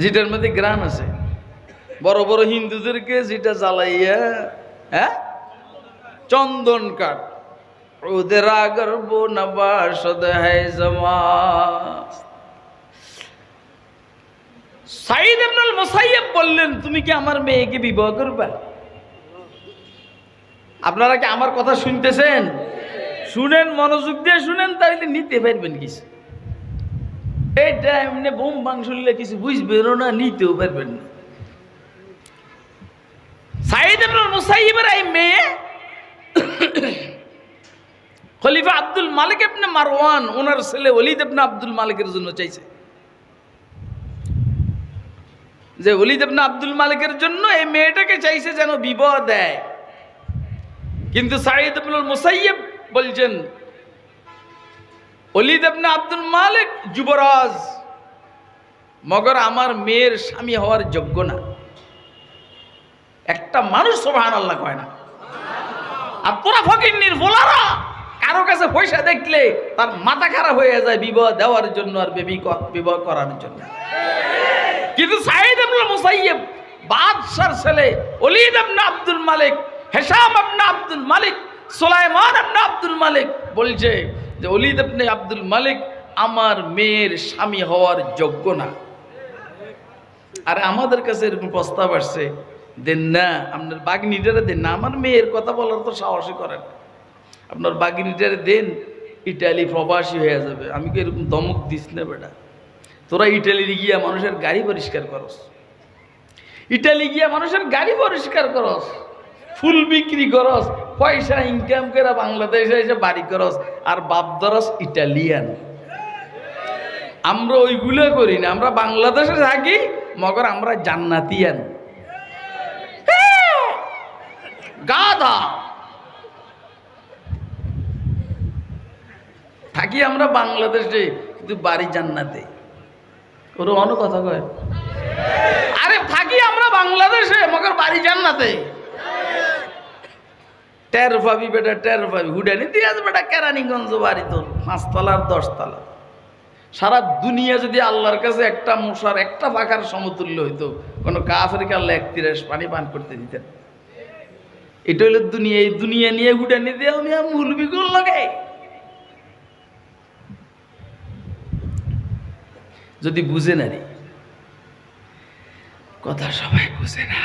যেটার মধ্যে গ্রান আছে। বড় বড় হিন্দুদেরকে যেটা জ্বালাইয়া হ্যাঁ? চন্দন কাঠ। ওদের আগর নবাসদ হ্যায় জমা। সাইদ মুসাইয়্যিব বললেন, তুমি কি আমার মেয়েকে বিবাহ করবা? আপনারা কি আমার কথা শুনতেছেন? শুনেন, মনোযোগ দিয়ে শুনেন, তাহলে নিতে পারবেন কিছু। এটা এমনি বোম বাং শুনলে কিছু বুঝবেনও না, নিতেও পারবেন না। সাইদ এই মেয়ে খলিফা আব্দুল মালিক মারওয়ান, ওনার ছেলে আব্দুল মালিকের জন্য চাইছে। যে আব্দুল মালিকের জন্য এই মেয়েটাকে চাইছে যেন বিবাহ দেয়। কিন্তু সাইদ ইবনুল মুসাইয়্যিব বলছেন ওলিদ ইবনে আব্দুল মালিক যুবরাজ। মগর আমার মেয়ের স্বামী হওয়ার যোগ্য না। একটা মানুষ সোভান আল্লাহ কয় না। আর তোরা ফকির বলারা কারও কাছে পয়সা দেখলে তার মাথা খারাপ হয়ে যায় বিবাহ দেওয়ার জন্য আর বেবি বিবাহ করার জন্য। কিন্তু সাইদ ইবনুল মুসাইয়্যিব, বাদশার ছেলে Walid ibn Abdul Malik, Hisham ibn Abdul Malik, Sulaiman ibn Abdul Malik বলছে যে অলিদ আপনি আব্দুল মালিক আমার মেয়ের স্বামী হওয়ার যোগ্য না। আর আমাদের কাছে এরকম প্রস্তাব আসছে দেন না, আপনার বাগনিটারে দেন না। আমার মেয়ের কথা বলার তো সাহসই করেন। আপনার বাগনিটারে দেন, ইটালি প্রবাসী হয়ে যাবে। আমি কি এরকম দমক দিস না বেটা? তোরা ইটালি গিয়া মানুষের গাড়ি পরিষ্কার করস। ইটালি গিয়া মানুষের গাড়ি পরিষ্কার করস। ফুল বিক্রি করস, পয়সা ইনকাম করে বাংলাদেশে এসে বাড়ি করস, আর বাপ দরস ইটালিয়ান। আমরা ওইগুলো করি না, আমরা বাংলাদেশে থাকি, মগর আমরা জান্নাতিয়ান। গাধা। থাকি আমরা বাংলাদেশে, কিন্তু বাড়ি জান্নাতে। ওর অন্য কথা কয়। আরে থাকি আমরা বাংলাদেশে, মগর বাড়ি জান্নাতে। টের পাবি বেটা, টের পাবি। হুডানি দিয়ে আছে বেটা, কেরানীগঞ্জ বাড়ি তোর পাঁচতলা আর দশতলা। সারা দুনিয়া যদি আল্লাহর কাছে একটা মশার, একটা পাখার সমতুল্য হইতো, কোনো কাফেরকে আল্লাহ এক পানি পান করতে দিতেন। এটা হলো দুনিয়া, এই দুনিয়া নিয়ে হুডানি দিয়ে আমি মুলবি কোন লাগে। যদি বুঝে না রে, কথা সবাই বুঝে না।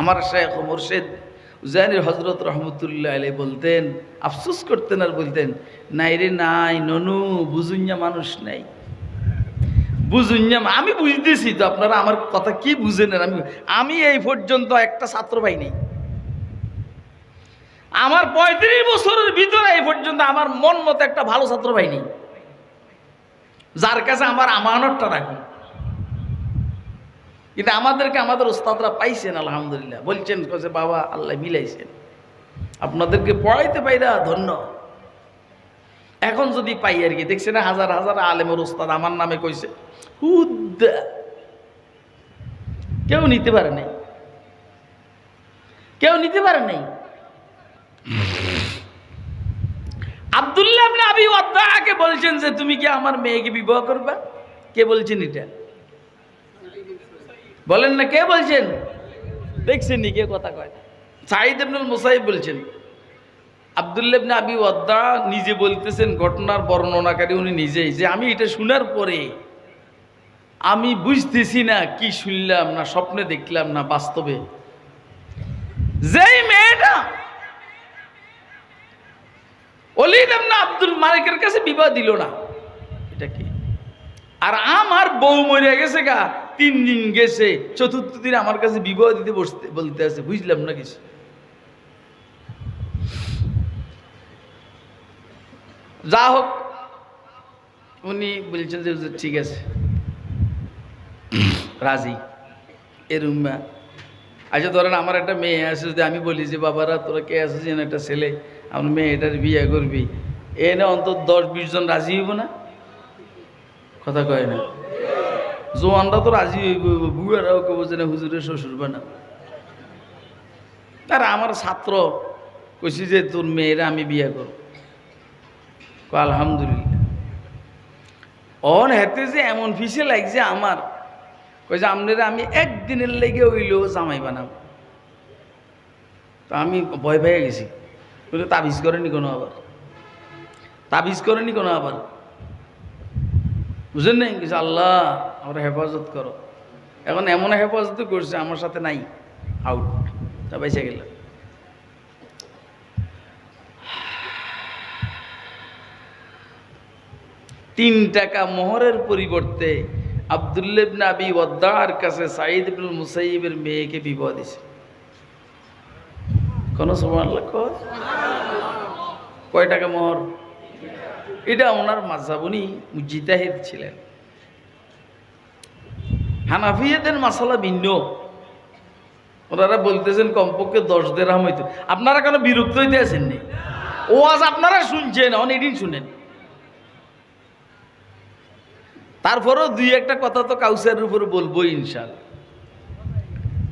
আমার শেখ মুর্শেদ উজানির হজরত রহমতুল্লাহ আলী বলতেন, আফসোস করতেন আর বলতেন, নাই রে নাই, ননু বুঝুঞ্জা মানুষ নাই। বুঝুঞ্জা আমি বুঝতেছি তো আপনারা আমার কথা কি বুঝেন আমি আমি এই পর্যন্ত একটা ছাত্র পাই নাই। আমার পঁয়ত্রিশ বছরের ভিতরে এই পর্যন্ত আমার মন মতো একটা ভালো ছাত্র পাইনি যার কাছে আমার আমানতটা রাখুন। কিন্তু আমাদেরকে, আমাদের ওস্তাদরা পাইছেন, আলহামদুলিল্লাহ। বলছেন যে বাবা, আল্লাহ মিলাইছেন। আপনাদেরকে পড়াইতে পাইরা ধন্য। এখন যদি পাই আর কি দেখছে না হাজার হাজার আলেমের ওস্তাদ আমার নামে কইছে হুদ্দা কেউ নিতে পারে নাই। কেউ নিতে পারে নাই। আব্দুল্লাহ আপনি আবি ওয়াদ্দাকে বলছেন যে, তুমি কি আমার মেয়েকে বিবাহ করবা? কে বলছেন এটা? বলেন না কে বলছেন? দেখছেন নি কে কথা কয়? সাইদ ইবনুল মুসাইব বলছেন আব্দুল্লাহ ইবনে আবি ওয়াদ্দা নিজে বলতেছেন ঘটনার বর্ণনাকারী উনি নিজেই যে আমি এটা শোনার পরে আমি বুঝতেছি না কি শুনলাম না স্বপ্নে দেখলাম না বাস্তবে। যেই মেয়েটা অলিদ ইবনে আব্দুল মালিকের কাছে বিবাহ দিল না। এটা কি? আর আমার বউ মরে গেছে গা। তিন দিন গেছে, চতুর্থ দিন আমার কাছে বিবাহ দিতে বসতে, বলতে আছে, বুঝলাম না কিছু। যা হোক, উনি বলছেন যে ঠিক আছে। রাজি। এরম আচ্ছা ধরেন আমার একটা মেয়ে আছে, যদি আমি বলি যে, বাবারা, তোরা কে যেন একটা ছেলে? আমার মেয়ে মেয়েটার বিয়ে করবি। এনে অন্তত দশ বিশ জন রাজি হইব না? কথা কয় না। জোয়ানরা তো রাজি হইব, বুয়ারাও কেউ বোঝে না হুজুরের শ্বশুর বানা। আর আমার ছাত্র কইছি যে তোর মেয়েরা আমি বিয়ে করব। আলহামদুলিল্লাহ। অন হেতে যে এমন ফিসে লাগছে আমার যে আপনারা আমি একদিনের লেগে হইলেও জামাই বানাবো। তো আমি ভয় পেয়ে গেছি। তাবিজ করেনি কোনো আবার? তাবিজ করেনি কোনো আবার। বুঝলেন নাই? কিছু আল্লাহ, আমরা হেফাজত করো। এখন এমন হেফাজত করছে, আমার সাথে নাই। আউট তা বেঁচে গেল তিন টাকা মোহরের পরিবর্তে আবদুল্লেবনা আবি ওদ্দার কাছে সাঈদ ইবনুল মুসাইবের মেয়েকে বিবাহ দিছে। কোন সময় কয় টাকা মোহর? এটা ওনার মাঝাব উনি ছিলেন। হানাফিয়াদের মাসালা ভিন্ন। ওনারা বলতেছেন কমপক্ষে দশ দেড়াম হইতো। আপনারা কেন বিরক্ত হইতে আসেননি? ও আজ আপনারা শুনছেন, অন এদিন শুনেন। তারপরেও দুই একটা কথা তো কাউসারের উপর বলব ইনশাল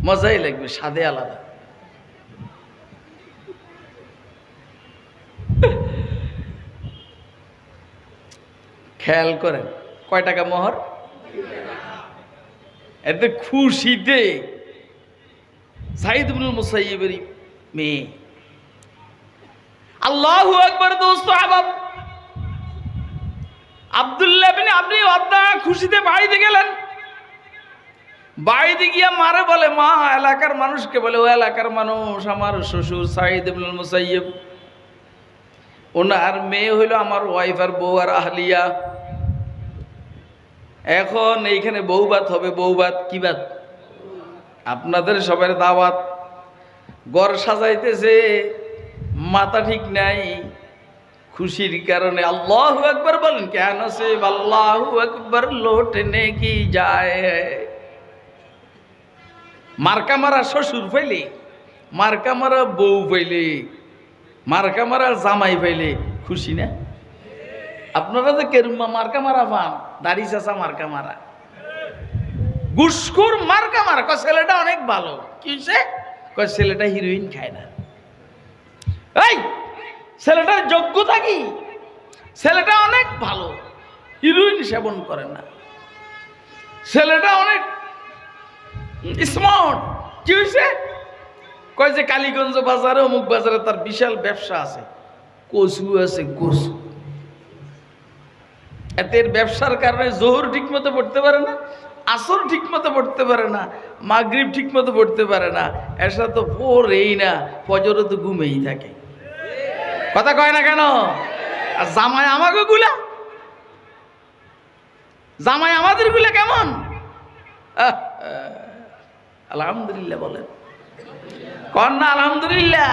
মজাই লাগবে, স্বাদে আলাদা। খেয়াল করেন, কয় টাকা মোহর? এতে খুশিতে সাইদ ইবনুল মুসাইয়িবের মেয়ে। আল্লাহু আকবার দোস্ত, আবাব। আব্দুল্লাহ আপনি অদ্দা খুশিতে বাড়িতে গেলেন। বাড়িতে গিয়া মারে বলে, মা, এলাকার মানুষকে বলে, ও এলাকার মানুষ, আমার শ্বশুর সাইদ ইবনুল মুসাইয়িব। ওনার মেয়ে হইল আমার ওয়াইফ আর বউ আর আহলিয়া। এখন এইখানে বউবাত হবে বউবাত কি বাত? আপনাদের সবার দাওয়াত। গড় সাজাইতেছে, মাথা ঠিক নাই, খুশির কারণে আল্লাহ একবার বলেন, কেন সে আল্লাহ একবার লোটনে কি যায়? মার্কা মারা শ্বশুর পাইলে মার্কা মারা বউ পাইলে মার্কা মারা জামাই পাইলে খুশি না? আপনারা যে কেরুমা মার্কা মারা পান, দাড়ি চাচা মার্কা মারা। গুসকুর মার্কা মারা, কয় ছেলেটা অনেক ভালো। কি হইছে? কয় ছেলেটা হিরোইন খায় না। এই, ছেলেটার যোগ্যতা কি? ছেলেটা অনেক ভালো হিরোইন সেবন করে না। ছেলেটা অনেক স্মার্ট কি হয়েছে কয় যে কালীগঞ্জ বাজারে, অমুক বাজারে তার বিশাল ব্যবসা আছে। কচু আছে, কচু। এতে এর ব্যবসার কারণে জোহর ঠিক মতো পড়তে পারে না, আসর ঠিক মতো পড়তে পারে না, মাগরিব ঠিক মতো পড়তে পারে না, এসা তো পড়েই না, ফজরও তো ঘুমেই থাকে। কথা কয় না কেন? আর জামাই আমাকে গুলা? জামাই আমাদেরগুলা কেমন? আলহামদুলিল্লাহ বলেন। কন না আলহামদুলিল্লাহ?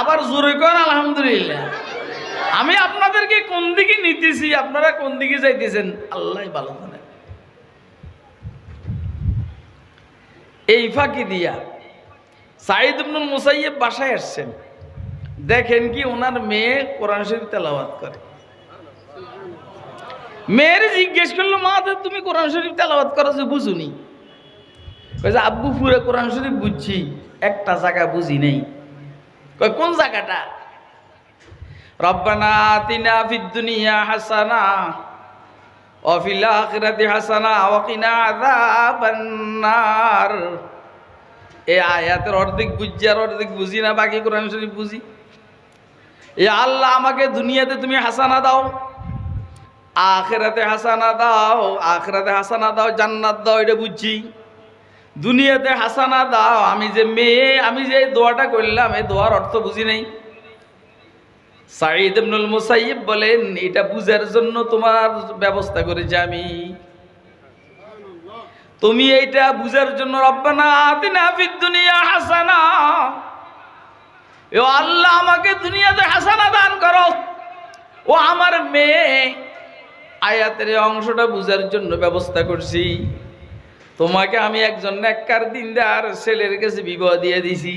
আবার জোরে কন আলহামদুলিল্লাহ। আমি আপনাদেরকে কোন দিকে নিতেছি আপনারা কোন দিকে যাইতেছেন? আল্লাহ ভালো জানেন এই ফাঁকি দিয়া সাইদ ইবনুল মুসাইয়েব বাসায় আসছেন। দেখেন কি ওনার মেয়ে কোরআন শরীফ তেলাওয়াত করে। মেয়ের জিজ্ঞেস করল, মা তুমি কোরআন শরীফ তেলাওয়াত করো যে বুঝুনি যে, আব্বু, পুরো কোরআন শরীফ বুঝছি, একটা জায়গা বুঝি নেই। কোন জায়গাটা? রব্বানা আতিনা ফিদ দুনিয়া হাসানা ওয়া ফিল আখিরাতি হাসানা ওয়া কিনা আযাবান নার এই আয়াতের অর্ধেক বুঝছি আর অর্ধেক বুঝি না, বাকি কোরআন শরীফ বুঝি। এ আল্লাহ আমাকে দুনিয়াতে তুমি হাসানা দাও, আখেরাতে হাসানা দাও, আখেরাতে হাসানা দাও, জান্নাত দাও, এটা বুঝছি। দুনিয়াতে হাসানা দাও, আমি যে মেয়ে, আমি যে দোয়াটা করলাম, এই দোয়ার অর্থ বুঝি নাই। সাঈদ ইবনুল মুসাইয়িব বলেন, এটা বুঝার জন্য তোমার ব্যবস্থা করেছি আমি। তুমি এইটা বুঝার জন্য রব্বানা আতিনা দুনিয়া হাসানা। ও আল্লাহ আমাকে দুনিয়াতে হাসানা দান করো। ও আমার মেয়ে, আয়াতের অংশটা বুঝার জন্য ব্যবস্থা করছি। তোমাকে আমি একজন নেককার দিনদার ছেলের কাছে বিবাহ দিয়ে দিছি।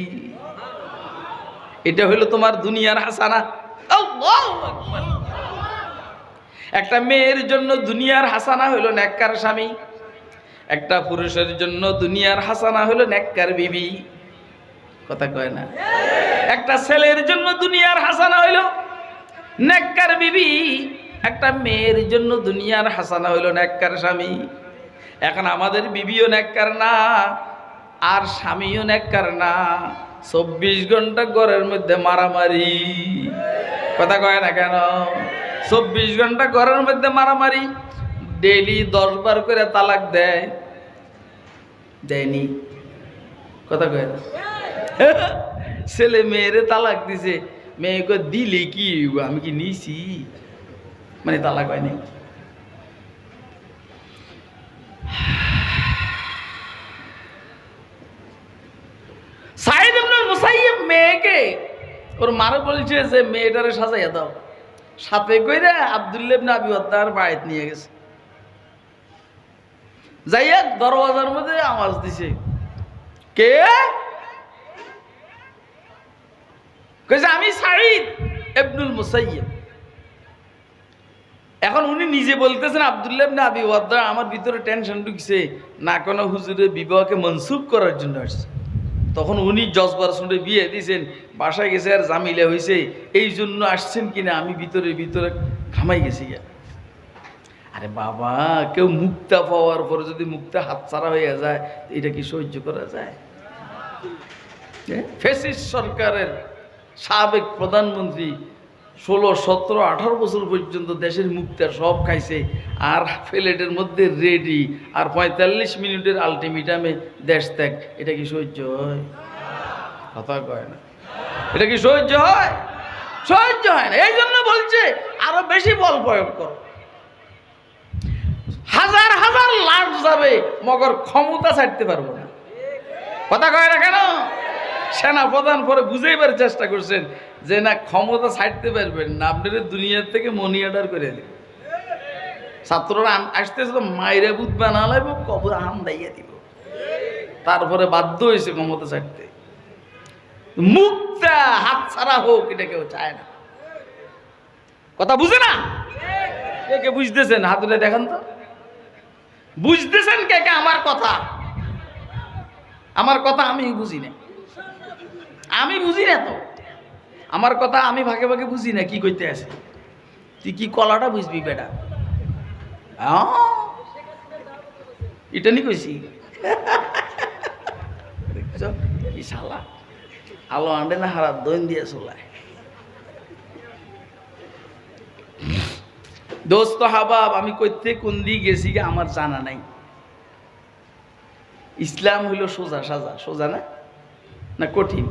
এটা হলো তোমার দুনিয়ার হাসানা। একটা মেয়ের জন্য দুনিয়ার হাসানা হইল নেককার স্বামী। একটা পুরুষের জন্য দুনিয়ার হাসানা হইল নেককার বিবি। কথা কয় না? একটা ছেলের জন্য দুনিয়ার হাসানা হইল নেককার বিবি। একটা মেয়ের জন্য দুনিয়ার হাসানা হইল নেককার স্বামী। এখন আমাদের বিবিও নেককার না, আর স্বামীও নেককার না। চব্বিশ ঘণ্টা ঘরের মধ্যে মারামারি। কথা কয় না কেন? চব্বিশ ঘণ্টা ঘরের মধ্যে মারামারি ডেইলি দশ বার করে তালাক দেয়। দেয়নি। কথা কয় না? ছেলে মেয়েরে তালাক দিছে। মেয়েকে দিলে কি আমি কি নিছি? মানে তালাক হয়নি। সাইদ মুসাইয়্যিব মেয়েকে ওর মারে বলছে যে, মেয়েটারে সাজাইয়া দাও। সাথে কইরা আব্দুল্লাহ ইবনে আবি ওয়াদ্দার বাড়িতে নিয়ে গেছে। যাইয়া দরওয়াজার মধ্যে আওয়াজ দিছে। কে? আমি সাইদ ইবনুল মুসাইয়্যিব। এখন উনি নিজে বলতেছেন আব্দুল্লাহ ইবনে আবি আমার ভিতরে টেনশন ঢুকছে। না কোনো হুজুরের বিবাহকে মনসুখ করার জন্য আসছে। তখন উনি জজবার শুনে বিয়ে দিয়েছেন, বাসায় গেছে আর জামিলে হয়েছে এই জন্য আসছেন কিনা আমি ভিতরে ভিতরে ঘামাই গেছি গিয়া। আরে বাবা, কেউ মুক্তা পাওয়ার পরে যদি মুক্তা হাতছাড়া হয়ে যায় এটা কি সহ্য করা যায়? ফেসিস সরকারের সাবেক প্রধানমন্ত্রী ষোলো, সতেরো, আঠারো বছর পর্যন্ত দেশের মুক্তা সব খাইছে। আর প্লেটের মধ্যে রেডি আর পঁয়তাল্লিশ মিনিটের আলটিমেটামে দেশ ত্যাগ। এটা কি সহ্য হয়? কথা কয় না। এটা কি সহ্য হয়? সহ্য হয় না। এই জন্য বলছে, আরও বেশি বল প্রয়োগ করো। হাজার হাজার লাখ যাবে, মগর ক্ষমতা ছাড়তে পারব না। কথা কয় না কেন? সেনা প্রধান পরে বুঝাইবার চেষ্টা করছেন। যে না ক্ষমতা ছাড়তে পারবেন না আপনাদের দুনিয়ার থেকে মনি অর্ডার করে দিন। ছাত্ররা আসতেছে তো মাইরে বুধ বানালাইব কবর আম দাইয়া দিব। তারপরে বাধ্য হয়েছে ক্ষমতা ছাড়তে। মুক্তা হাত ছাড়া হোক, এটা কেউ চায় না। কথা বুঝে না? কে কে বুঝতেছেন? হাতুলে দেখেন তো। বুঝতেছেন কে কে? আমার কথা। আমার কথা আমি বুঝি না আমি বুঝি না তো। আমার কথা আমি ভাগে ভাগে বুঝি না, কি করতে আছে? তুই কি কলাটা বুঝবি বেটা? এটা নি কইছি? শালা? আলো আন্ডে না হারা দইন দিয়ে চলায়। দোস্ত হাবাব, আমি কইতে কোন দিকে গেছি আমার জানা নাই। ইসলাম হইল সোজা সাজা, সোজা না? না কঠিন?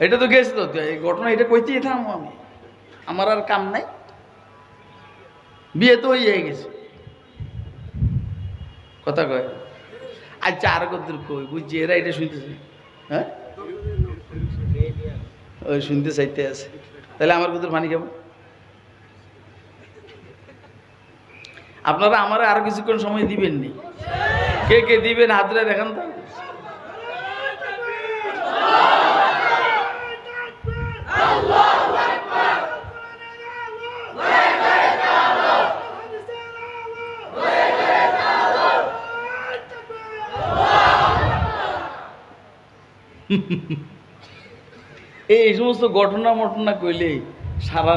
এটা তো গেছে তো, এই ঘটনা এটা কইতেই থামো আমি। আমার আর কাম নাই। বিয়ে তো হয়ে গেছে। কথা কয়? আচ্ছা আর কত কই, বুঝছি, এরা এটা শুনতেছে। হ্যাঁ? ওই শুনতে চাইতে আছে। তাহলে আমার কত পানি খাব। আপনারা আমার আর কিছুক্ষণ সময় দিবেন নি। কে কে দিবেন হাতরে দেখান তো। এই সমস্ত ঘটনা মটনা কইলে সারা